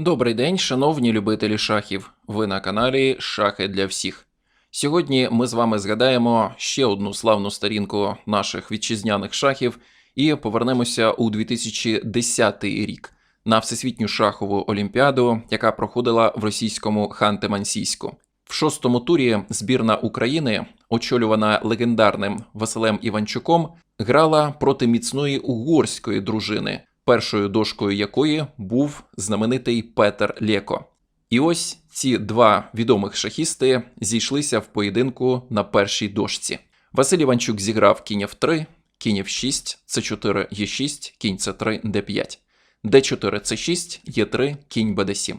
Добрий день, шановні любителі шахів. Ви на каналі Шахи для всіх. Сьогодні ми з вами згадаємо ще одну славну сторінку наших вітчизняних шахів і повернемося у 2010 рік на Всесвітню шахову олімпіаду, яка проходила в російському Ханти-Мансійську. В шостому турі збірна України, очолювана легендарним Василем Іванчуком, грала проти міцної угорської дружини, першою дошкою якої був знаменитий Петер Леко. І ось ці два відомих шахісти зійшлися в поєдинку на першій дошці. Василь Іванчук зіграв кінь F3, кінь F6, С4, Е6, кінь С3, Д5, Д4, С6, Е3, кінь БД7.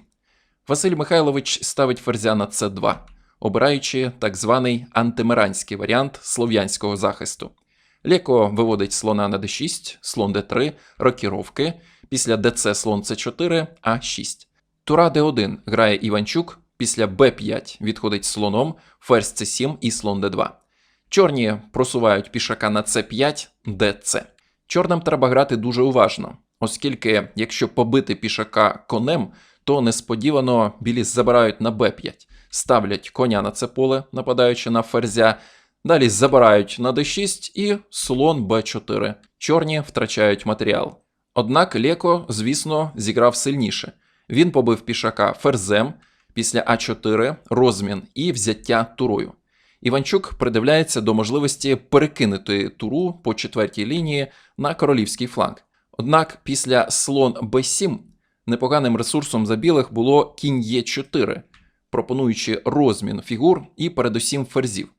Василь Михайлович ставить ферзя на С2, обираючи так званий антимиранський варіант слов'янського захисту. Леко виводить слона на d6, слон d3, рокіровки, після ДЦ слон c4, А6. Тура d1 грає Іванчук, після b5 відходить слоном, ферзь c7 і слон d2. Чорні просувають пішака на c5, ДЦ. Чорним треба грати дуже уважно, оскільки, якщо побити пішака конем, то несподівано білі забирають на b5, ставлять коня на це поле, нападаючи на ферзя, Далі забирають на d6 і слон b4. Чорні втрачають матеріал. Однак Леко, звісно, зіграв сильніше. Він побив пішака ферзем після А4, розмін і взяття турою. Іванчук придивляється до можливості перекинути туру по четвертій лінії на королівський фланг. Однак після слон b7 непоганим ресурсом за білих було кінь Е4, пропонуючи розмін фігур і передусім ферзів.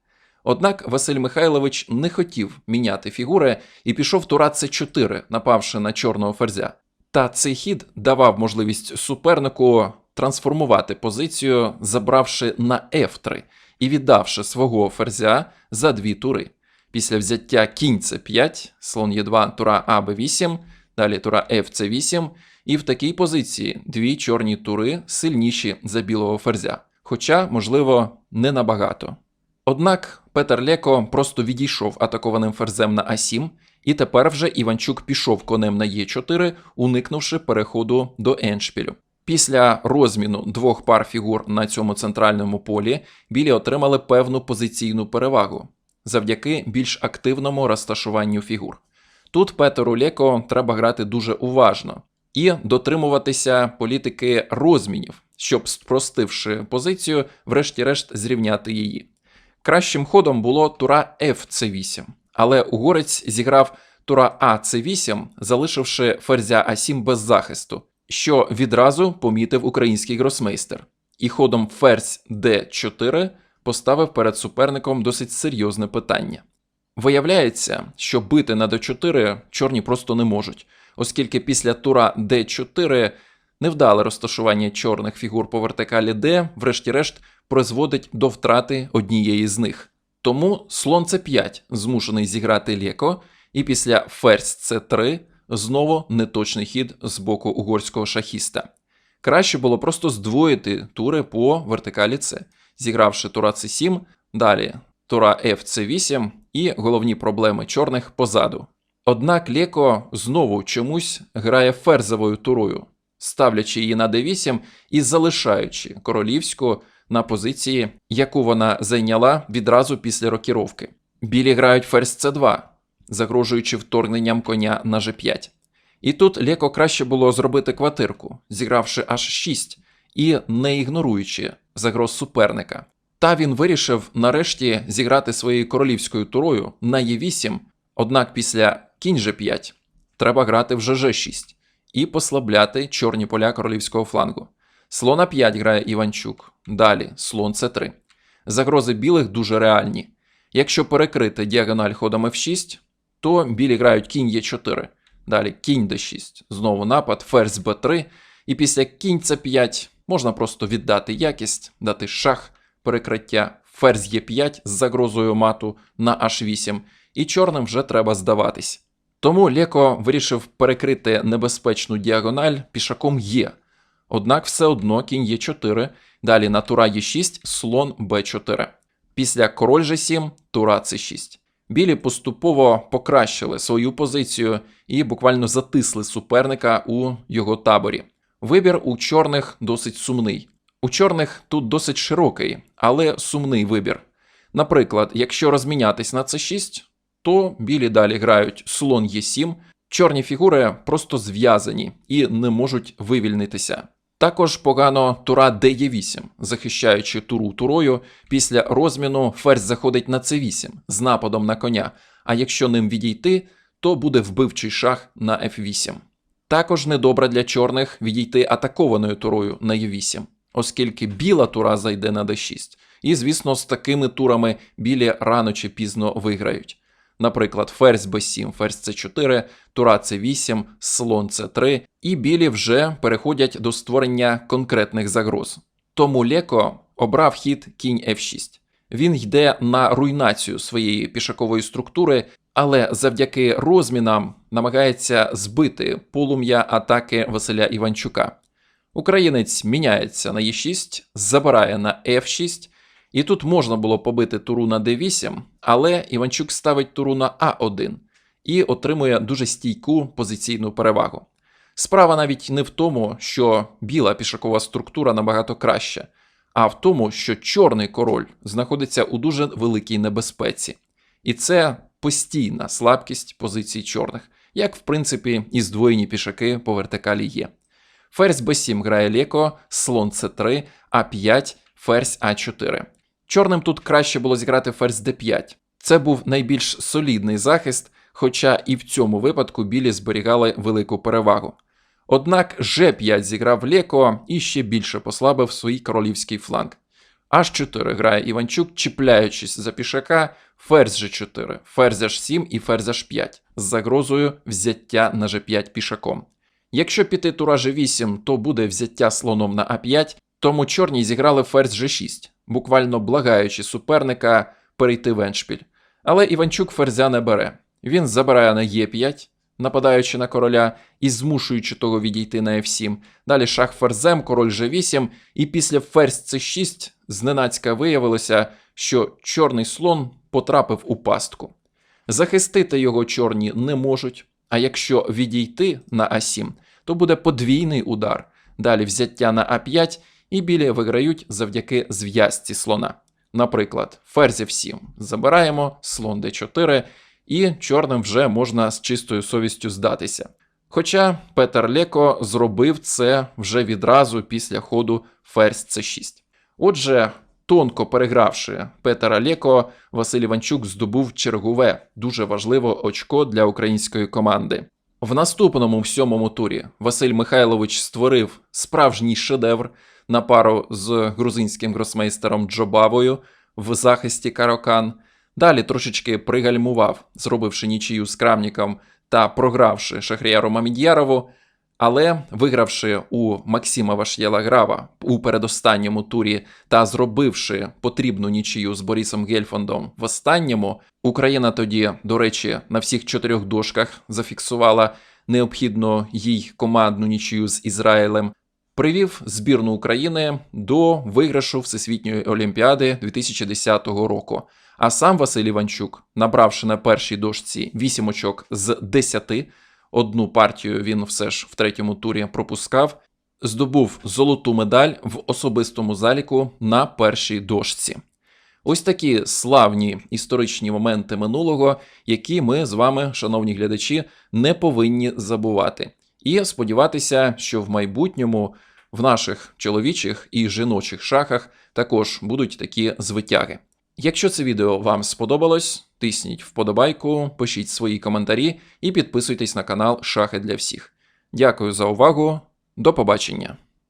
Однак Василь Михайлович не хотів міняти фігури і пішов тура С4, напавши на чорного ферзя. Та цей хід давав можливість супернику трансформувати позицію, забравши на F3 і віддавши свого ферзя за дві тури. Після взяття кінь С5, слон Е2, тура А Б8, далі тура ФЦ8, і в такій позиції дві чорні тури сильніші за білого ферзя, хоча, можливо, не набагато. Однак Петер Леко просто відійшов атакованим ферзем на А7, і тепер вже Іванчук пішов конем на Е4, уникнувши переходу до еншпілю. Після розміну двох пар фігур на цьому центральному полі білі отримали певну позиційну перевагу завдяки більш активному розташуванню фігур. Тут Петеру Леко треба грати дуже уважно і дотримуватися політики розмінів, щоб, спростивши позицію, врешті-решт зрівняти її. Кращим ходом було тура Ф8, але угорець зіграв тура АЦ8, залишивши ферзя А7 без захисту, що відразу помітив український гросмейстер, і ходом ферзь Д4 поставив перед суперником досить серйозне питання. Виявляється, що бити на Д4 чорні просто не можуть, оскільки після тура Д4 невдале розташування чорних фігур по вертикалі Д, врешті-решт, призводить до втрати однієї з них. Тому слон С5 змушений зіграти Леко, і після ферзь С3 знову неточний хід з боку угорського шахіста. Краще було просто здвоїти тури по вертикалі С, зігравши тура С7, далі тура ФЦ8 і головні проблеми чорних позаду. Однак Леко знову чомусь грає ферзовою турою, ставлячи її на d8 і залишаючи королівську на позиції, яку вона зайняла відразу після рокіровки. Білі грають ферзь c2, загрожуючи вторгненням коня на g5. І тут Леко краще було зробити квартирку, зігравши h6 і не ігноруючи загроз суперника. Та він вирішив нарешті зіграти своєю королівською турою на e8, однак після кінь g5 треба грати вже g6 і послабляти чорні поля королівського флангу. Слона 5 грає Іванчук. Далі слон С3. Загрози білих дуже реальні. Якщо перекрити діагональ ходом F6, то білі грають кінь Е4. Далі кінь d6. Знову напад, ферзь b3. І після кінь c5 можна просто віддати якість, дати шах, перекриття, ферзь Е5 з загрозою мату на H8, і чорним вже треба здаватись. Тому Леко вирішив перекрити небезпечну діагональ пішаком Е. Однак все одно кінь Е4, далі на тура Е6, слон Б4. Після король G7, тура С6. Білі поступово покращили свою позицію і буквально затисли суперника у його таборі. Вибір у чорних досить сумний. У чорних тут досить широкий, але сумний вибір. Наприклад, якщо розмінятись на c6, то білі далі грають слон Е7, чорні фігури просто зв'язані і не можуть вивільнитися. Також погано тура Д8, захищаючи туру турою, після розміну ферзь заходить на С8 з нападом на коня, а якщо ним відійти, то буде вбивчий шах на F8. Також недобре для чорних відійти атакованою турою на Е8, оскільки біла тура зайде на d6. І, звісно, з такими турами білі рано чи пізно виграють. Наприклад, ферзь b7, ферзь c4, тура c8, слон c3, і білі вже переходять до створення конкретних загроз. Тому Леко обрав хід кінь f6. Він йде на руйнацію своєї пішакової структури, але завдяки розмінам намагається збити полум'я атаки Василя Іванчука. Українець міняється на e6, забирає на f6, і тут можна було побити туру на d8, але Іванчук ставить туру на а1 і отримує дуже стійку позиційну перевагу. Справа навіть не в тому, що біла пішакова структура набагато краща, а в тому, що чорний король знаходиться у дуже великій небезпеці. І це постійна слабкість позицій чорних, як в принципі і здвоєні пішаки по вертикалі є. Ферзь b7 грає Леко, слон c3, а5, ферзь а4. Чорним тут краще було зіграти ферзь d5. Це був найбільш солідний захист, хоча і в цьому випадку білі зберігали велику перевагу. Однак g5 зіграв Леко і ще більше послабив свій королівський фланг. H4 грає Іванчук, чіпляючись за пішака, ферзь g4, ферзь h7 і ферзь h5 з загрозою взяття на g5 пішаком. Якщо піти тура g8, то буде взяття слоном на а5, тому чорні зіграли ферзь g6, буквально благаючи суперника перейти в еншпіль. Але Іванчук ферзя не бере. Він забирає на Е5, нападаючи на короля і змушуючи того відійти на F7. Далі шах ферзем, король G8, і після ферзь C6 зненацька виявилося, що чорний слон потрапив у пастку. Захистити його чорні не можуть, а якщо відійти на А7, то буде подвійний удар. Далі взяття на А5, і білі виграють завдяки зв'язці слона. Наприклад, ферзь F7 забираємо, слон d4, і чорним вже можна з чистою совістю здатися. Хоча Петер Леко зробив це вже відразу після ходу ферзь c6. Отже, тонко перегравши Петера Леко, Василь Іванчук здобув чергове, дуже важливе очко для української команди. В наступному в сьомому турі Василь Михайлович створив справжній шедевр на пару з грузинським гросмейстером Джобавою в захисті Карокан. Далі трошечки пригальмував, зробивши нічию з Крамніком та програвши Шахріяру Мамід'ярову, але вигравши у Максима Вашєла-Грава у передостанньому турі та зробивши потрібну нічию з Борисом Гельфондом в останньому, Україна тоді, до речі, на всіх чотирьох дошках зафіксувала необхідну їй командну нічию з Ізраїлем. Привів збірну України до виграшу Всесвітньої Олімпіади 2010 року. А сам Василь Іванчук, набравши на першій дошці 8 очок з 10, одну партію він все ж в третьому турі пропускав, здобув золоту медаль в особистому заліку на першій дошці. Ось такі славні історичні моменти минулого, які ми з вами, шановні глядачі, не повинні забувати. І сподіватися, що в майбутньому в наших чоловічих і жіночих шахах також будуть такі звитяги. Якщо це відео вам сподобалось, тисніть вподобайку, пишіть свої коментарі і підписуйтесь на канал Шахи для всіх. Дякую за увагу, до побачення!